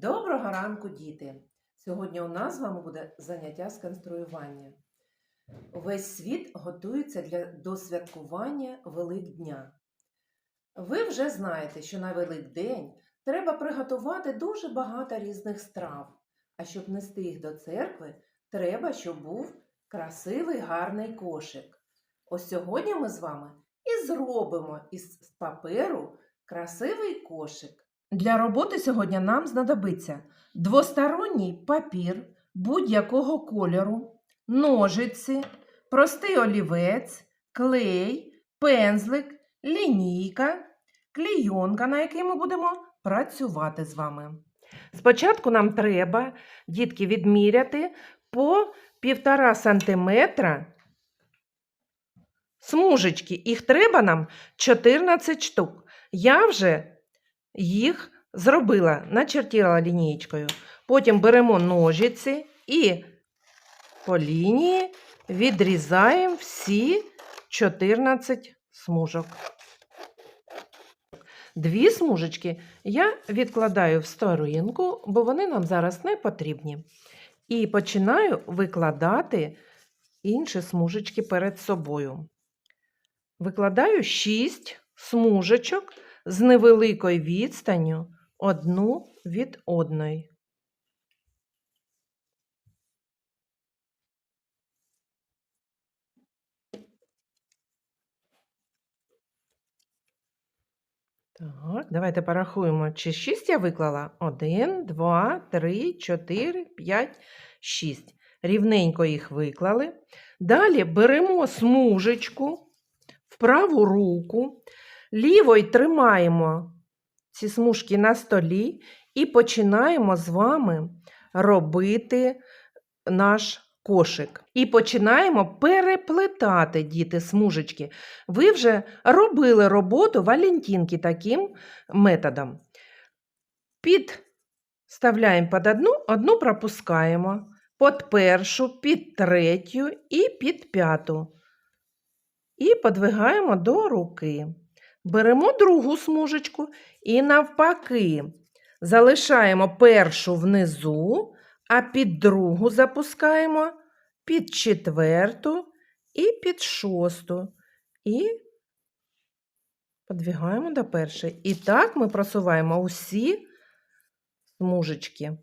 Доброго ранку, діти! Сьогодні у нас з вами буде заняття з конструювання. Весь світ готується для, до святкування Великдня. Ви вже знаєте, що на Великдень треба приготувати дуже багато різних страв. А щоб нести їх до церкви, треба, щоб був красивий гарний кошик. Ось сьогодні ми з вами і зробимо із паперу красивий кошик. Для роботи сьогодні нам знадобиться двосторонній папір будь-якого кольору, ножиці, простий олівець, клей, пензлик, лінійка, клійонка, на якій ми будемо працювати з вами. Спочатку нам треба, дітки, відміряти по півтора сантиметра смужечки. Їх треба нам 14 штук. Я вже їх зробила, начертила лінієчкою. Потім беремо ножиці і по лінії відрізаємо всі 14 смужок. Дві смужечки я відкладаю в сторінку, бо вони нам зараз не потрібні. І починаю викладати інші смужечки перед собою. Викладаю 6 смужечок з невеликою відстанню одну від одної. Так, давайте порахуємо, чи 6 я виклала. 1, 2, 3, 4, 5, 6. Рівненько їх виклали. Далі беремо смужечку в праву руку, лівою тримаємо ці смужки на столі і починаємо з вами робити наш кошик. І починаємо переплетати діти смужечки. Ви вже робили роботу Валентинки таким методом. Підставляємо під одну, одну пропускаємо, під першу, під третю і під п'яту. І подвигаємо до руки. Беремо другу смужечку і навпаки залишаємо першу внизу, а під другу запускаємо під четверту і під шосту. І подвигаємо до першої. І так ми просуваємо усі смужечки.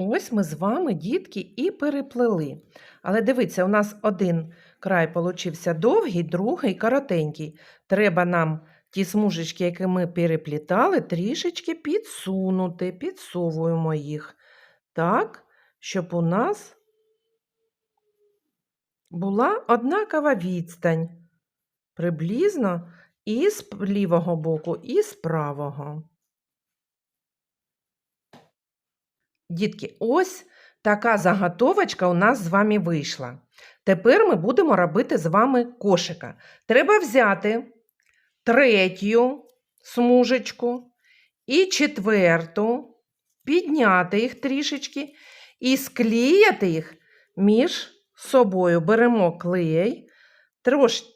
Ось ми з вами, дітки, і переплели. Але дивіться, у нас один край получився довгий, другий коротенький. Треба нам ті смужечки, які ми переплітали, трішечки підсунути, підсовуємо їх так, щоб у нас була однакова відстань. Приблизно і з лівого боку, і з правого. Дітки, ось така заготовочка у нас з вами вийшла. Тепер ми будемо робити з вами кошика. Треба взяти третю смужечку і четверту, підняти їх трішечки і склеяти їх між собою. Беремо клей,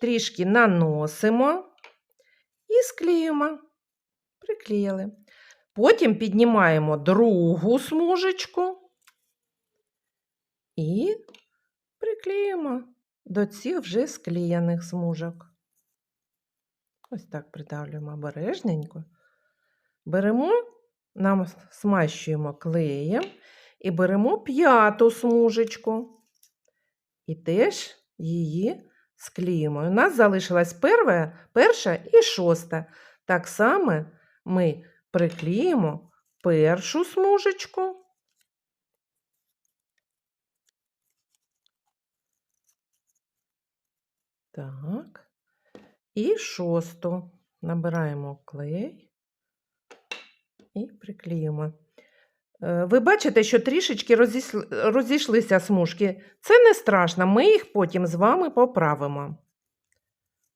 трішки наносимо і склеюємо. Приклеїли. Потім піднімаємо другу смужечку і приклеїмо до цих вже склеєних смужок. Ось так придавлюємо обережненько. Беремо, нам смащуємо клеєм і беремо п'яту смужечку. І теж її склеїмо. У нас залишилась перша, перша і шоста. Так само ми приклеїмо першу смужечку. Так. І шосту набираємо клей і приклеїмо. Е, Ви бачите, що трішечки розійшлися смужки. Це не страшно, ми їх потім з вами поправимо.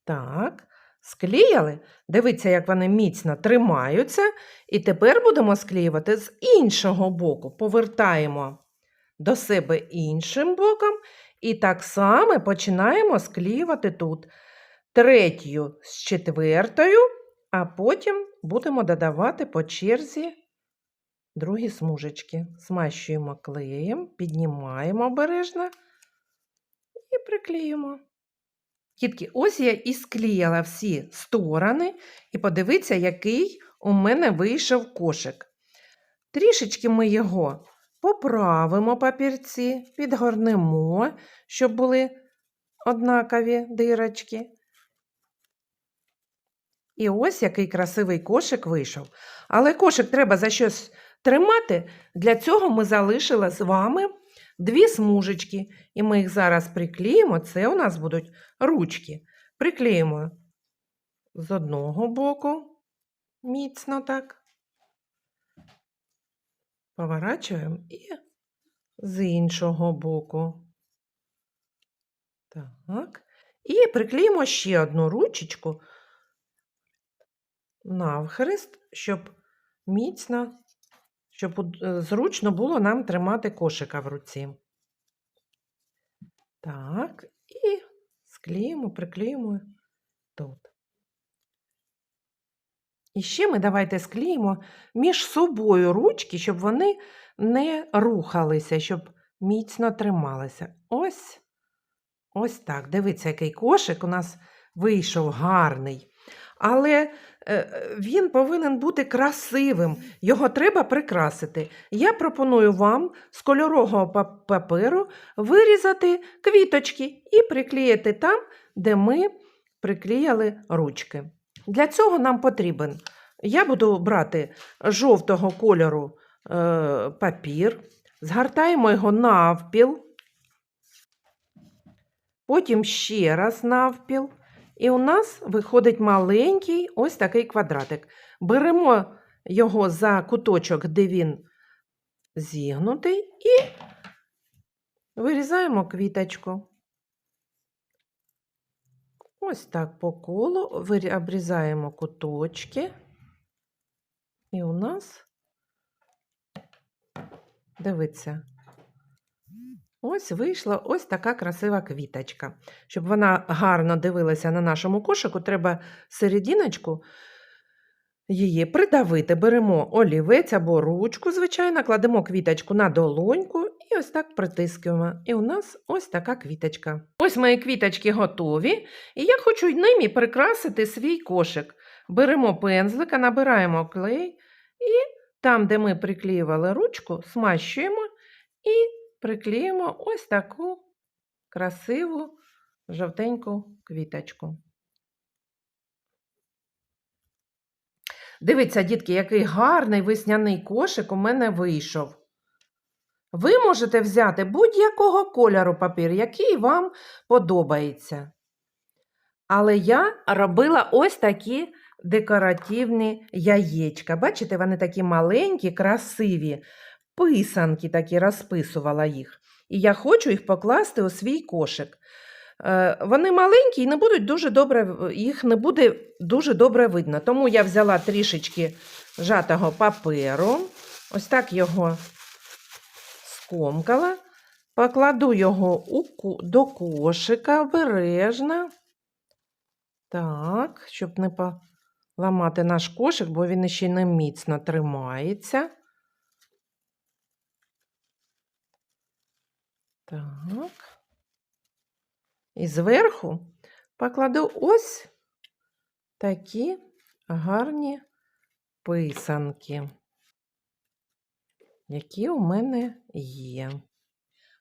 Так, склеїли. Дивіться, як вони міцно тримаються. І тепер будемо склеювати з іншого боку. Повертаємо до себе іншим боком. І так само починаємо склеювати тут третю з четвертою, а потім будемо додавати по черзі другі смужечки. Смащуємо клеєм, піднімаємо обережно і приклеїмо. Дітки, ось я і склеїла всі сторони, і подивіться, який у мене вийшов кошик. Трішечки ми його поправимо папірці, підгорнемо, щоб були однакові дирочки. І ось який красивий кошик вийшов. Але кошик треба за щось тримати. Для цього ми залишили з вами дві смужечки. І ми їх зараз приклеїмо. Це у нас будуть ручки. Приклеїмо з одного боку, міцно так. Поворачуємо і з іншого боку. Так. І приклеїмо ще одну ручечку навхрест, щоб міцно, щоб е, зручно було нам тримати кошика в руці. Так, і склеїмо, приклеїмо тут. І ще ми давайте склеїмо між собою ручки, щоб вони не рухалися, щоб міцно трималися. Ось, ось так. Дивіться, який кошик у нас вийшов гарний. Але е, він повинен бути красивим. Його треба прикрасити. Я пропоную вам з кольорового паперу вирізати квіточки і приклеїти там, де ми приклеїли ручки. Для цього нам потрібен. Я буду брати жовтого кольору е, папір, згортаємо його навпіл, потім ще раз навпіл. І у нас виходить маленький ось такий квадратик. Беремо його за куточок, де він зігнутий, і вирізаємо квіточку. Ось так по колу обрізаємо куточки. І у нас, дивіться, ось вийшла ось така красива квіточка. Щоб вона гарно дивилася на нашому кошику, треба серединочку її придавити. Беремо олівець або ручку, звичайно, кладемо квіточку на долоньку і ось так притискуємо. І у нас ось така квіточка. Ось мої квіточки готові, і я хочу ними прикрасити свій кошик. Беремо пензлика, набираємо клей і там, де ми приклеювали ручку, смащуємо і приклеїмо ось таку красиву жовтеньку квіточку. Дивіться, дітки, який гарний весняний кошик у мене вийшов. Ви можете взяти будь-якого кольору папір, який вам подобається. Але я робила ось такі декоративні яєчка. Бачите, вони такі маленькі, красиві, писанки такі розписувала їх. І я хочу їх покласти у свій кошик. Е, Вони маленькі і не будуть дуже добре, їх не буде дуже добре видно. Тому я взяла трішечки жатого паперу, ось так його скомкала, покладу його до кошика обережно. Так, щоб не поламати наш кошик, бо він ще не міцно тримається. Так. І зверху покладу ось такі гарні писанки, які у мене є.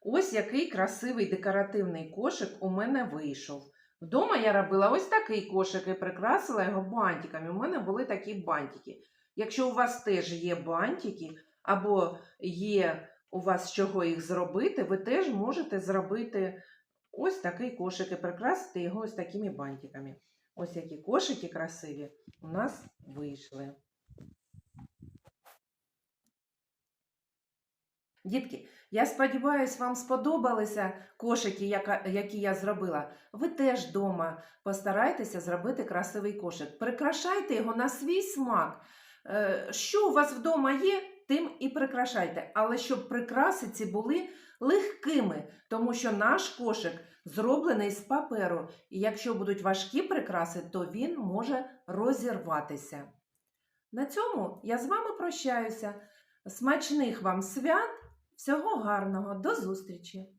Ось який красивий декоративний кошик у мене вийшов. Вдома я робила ось такий кошик і прикрасила його бантиками. У мене були такі бантики. Якщо у вас теж є бантики, або є у вас чого їх зробити, ви теж можете зробити ось такий кошик і прикрасити його ось такими бантиками. Ось які кошики красиві у нас вийшли. Дітки, я сподіваюся, вам сподобалися кошики, які я зробила. Ви теж вдома постарайтеся зробити красивий кошик. Прикрашайте його на свій смак. Е, Що у вас вдома є, тим і прикрашайте. Але щоб прикраси ці були легкими, тому що наш кошик зроблений з паперу. І якщо будуть важкі прикраси, то він може розірватися. На цьому я з вами прощаюся. Смачних вам свят, всього гарного, до зустрічі!